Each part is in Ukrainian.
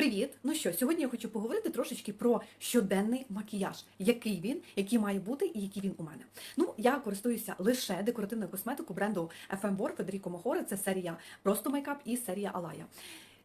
Привіт! Ну що, сьогодні я хочу поговорити трошечки про щоденний макіяж, який він, який має бути і який він у мене. Ну, я користуюся лише декоративною косметикою бренду FM War Федеріко Мохоре. Це серія просто мейкап і серія Алая.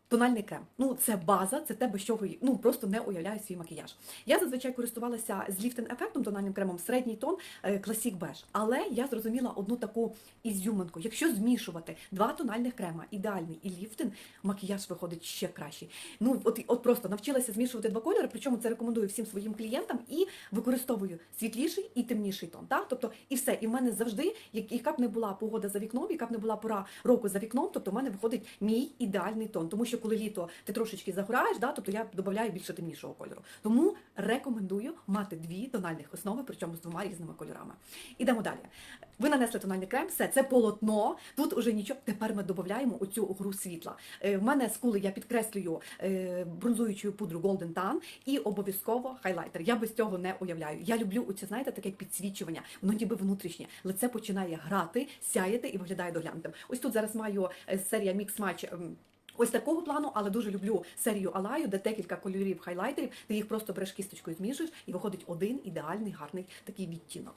Тональний крем. Ну, це база, це те, без чого ну просто не уявляю свій макіяж. Я зазвичай користувалася з ліфтинг ефектом тональним кремом середній тон е, Classic Beige. Але я зрозуміла одну таку ізюминку. Якщо змішувати два тональних крема, ідеальний і ліфтинг, макіяж виходить ще кращий. Ну от, от просто навчилася змішувати два кольори, причому це рекомендую всім своїм клієнтам і використовую світліший і темніший тон. Так? Тобто, і все. І в мене завжди, як- яка б не була погода за вікном, яка б не була пора року за вікном, тобто в мене виходить мій ідеальний тон. Тому що коли літо ти трошечки загораєш, да, тобто я додаю більше темнішого кольору. Тому рекомендую мати дві тональних основи, причому з двома різними кольорами. Ідемо далі. Ви нанесли тональний крем, все, це полотно. Тут уже нічого. Тепер ми додаємо оцю гру світла. Е, В мене скули я підкреслюю е, бронзуючою пудру Golden Tan і обов'язково хайлайтер. Я без цього не уявляю. Я люблю оце, знаєте, таке підсвічування. Воно ніби внутрішнє. Лице починає грати, сяяти і виглядає доглянутим. Ось тут зараз маю е, серія Mix Match. Ось такого плану, але дуже люблю серію Алаю, де декілька кольорів хайлайтерів, ти їх просто береш кісточкою, змішуєш, і виходить один ідеальний гарний такий відтінок.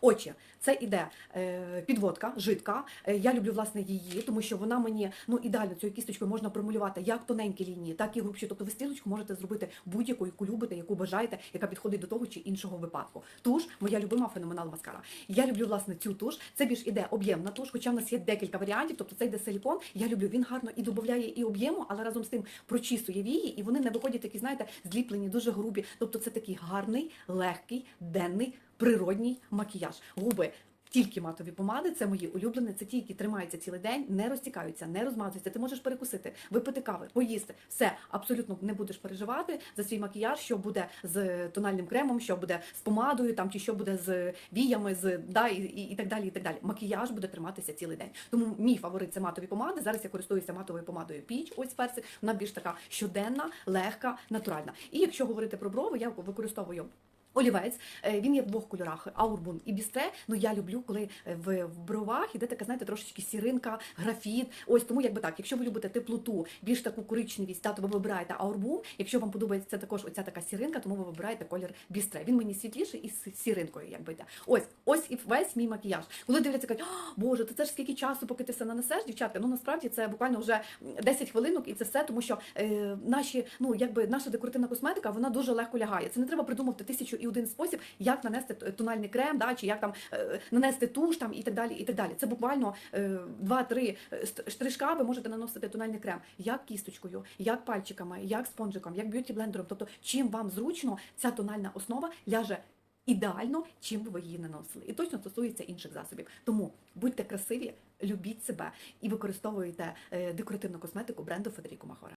Очі, це іде е, підводка, жидка. Е, я люблю власне її, тому що вона мені ну ідеально цією кісточкою можна промалювати як тоненькі лінії, так і грубші. Тобто ви стрілочку можете зробити будь-яку, яку любите, яку бажаєте, яка підходить до того чи іншого випадку. Туш, моя любима феноменал маскара. Я люблю власне цю туш. Це більш іде об'ємна туш, хоча в нас є декілька варіантів. Тобто це йде силікон. Я люблю. Він гарно і додає і об'єму, але разом з тим прочісує вії, і вони не виходять такі, знаєте, зліплені, дуже грубі. Тобто це такий гарний, легкий, денний, природній макіяж. Губи. Тільки матові помади, це мої улюблені, це ті, які тримаються цілий день, не розтікаються, не розмазуються. Ти можеш перекусити, випити кави, поїсти. Все абсолютно не будеш переживати за свій макіяж, що буде з тональним кремом, що буде з помадою, там чи що буде з віями, з да і, і, і так далі. І так далі. Макіяж буде триматися цілий день. Тому мій фаворит це матові помади. Зараз я користуюся матовою помадою Піч. Ось персик. Вона більш така щоденна, легка, натуральна. І якщо говорити про брови, я використовую. Олівець, Е, він є в двох кольорах аурбун і бістре. Ну я люблю, коли е, в, бровах іде така, знаєте, трошечки сіринка, графіт. Ось тому, якби так, якщо ви любите теплоту, більш таку коричневість, та, то ви вибираєте аурбун. Якщо вам подобається також оця така сіринка, тому ви вибираєте колір бістре. Він мені світліший і з сіринкою, якби йде. Ось, ось і весь мій макіяж. Коли дивляться, кажуть, «А, боже, то це ж скільки часу, поки ти все нанесеш, дівчатка. Ну насправді це буквально вже 10 хвилинок, і це все, тому що е, наші, ну якби наша декоративна косметика, вона дуже легко лягає. Це не треба придумувати тисячу і один спосіб, як нанести тональний крем, да, чи як там е, нанести туш там і так далі. І так далі. Це буквально е, два-три е, ст- штришка. Ви можете наносити тональний крем як кісточкою, як пальчиками, як спонжиком, як б'юті блендером. Тобто, чим вам зручно, ця тональна основа ляже. Ідеально, чим ви її наносили, і точно стосується інших засобів. Тому будьте красиві, любіть себе і використовуйте е, декоративну косметику бренду Федеріко Махора.